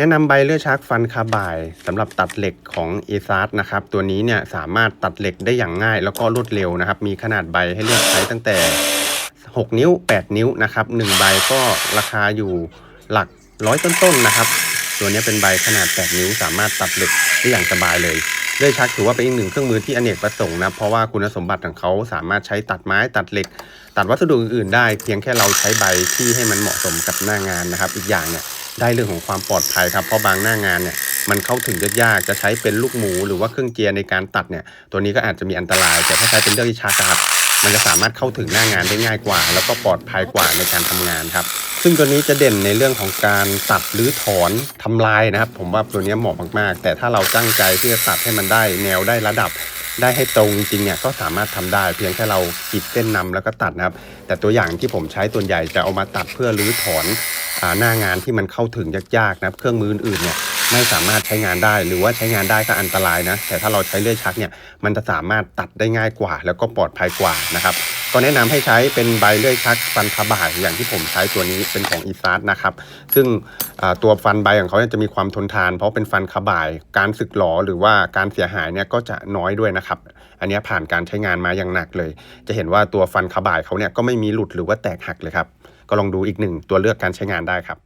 แนะนำใบเลื่อยชักฟันคาบายสำหรับตัดเหล็กของ a s a r นะครับ ตัวนี้เนี่ยสามารถตัดเหล็กได้อย่างง่าย แล้วก็รวดเร็วนะครับ มีขนาดใบให้เลือกใช้ตั้งแต่ 6 นิ้ว 8 นิ้วนะครับ1ใบก็ราคาอยู่หลักร้อยต้นๆนะครับ ตัวนี้เป็นใบขนาด 8 นิ้ว สามารถตัดเหล็กได้อย่างสบายเลยเลื่อยชักถือว่าเป็นอีกหนึ่งเครื่องมือที่อเนกประสงค์นะเพราะว่าคุณสมบัติของเขาสามารถใช้ตัดไม้ตัดเหล็ก ตัดวัสดุอื่นๆได้ เพียงแค่เราใช้ใบที่ให้มันเหมาะสมกับหน้างานนะครับ อีกอย่างเนี่ย ได้เรื่องของความปลอดภัยครับเพราะบางหน้างานเนี่ยมันเข้าถึงยากๆจะใช้เป็นลูกหมูหรือว่าเครื่องเจียในการตัดเนี่ยตัวนี้ก็อาจจะมีอันตราย แต่ถ้าใช้เป็นเลื่อยชักครับมันจะสามารถเข้าถึงหน้างานได้ง่ายกว่า แล้วก็ปลอดภัยกว่าในการทำงานครับ ซึ่งตัวนี้จะเด่นในเรื่องของการตัดหรือถอนทำลายนะครับ ผมว่าตัวนี้เหมาะมากๆ แต่ถ้าเราตั้งใจที่จะตัดให้มันได้แนวได้ระดับ ได้ให้ตรงจริงๆเนี่ยก็สามารถทำได้ เพียงแค่เราขีดเส้นนำแล้วก็ตัดนะครับ แต่ตัวอย่างที่ผมใช้ส่วนใหญ่จะเอามาตัดเพื่อรื้อถอนอหน้างานที่มันเข้าถึงยากๆนะครับเครื่องมืออื่นๆเนี่ยไม่สามารถใช้งานได้หรือว่าใช้งานได้ก็อันตรายนะ แต่ถ้าเราใช้เลื่อยชักเนี่ยมันจะสามารถตัดได้ง่ายกว่า แล้วก็ปลอดภัยกว่านะครับ ก็แนะนำให้ใช้เป็นใบเลื่อยชักฟันคาบ่ายอย่างที่ผมใช้ตัวนี้เป็นของอีซาร์นะครับ ซึ่งตัวฟันใบของเขาจะมีความทนทาน เพราะเป็นฟันคาบ่าย การสึกหลอหรือว่าการเสียหายเนี่ยก็จะน้อยด้วยนะครับ อันนี้ผ่านการใช้งานมาอย่างหนักเลย จะเห็นว่าตัวฟันคาบ่ายเขาเนี่ยก็ไม่มีหลุดหรือว่าแตกหักเลยครับ ก็ลองดูอีกหนึ่งตัวเลือกการใช้งานได้ครับ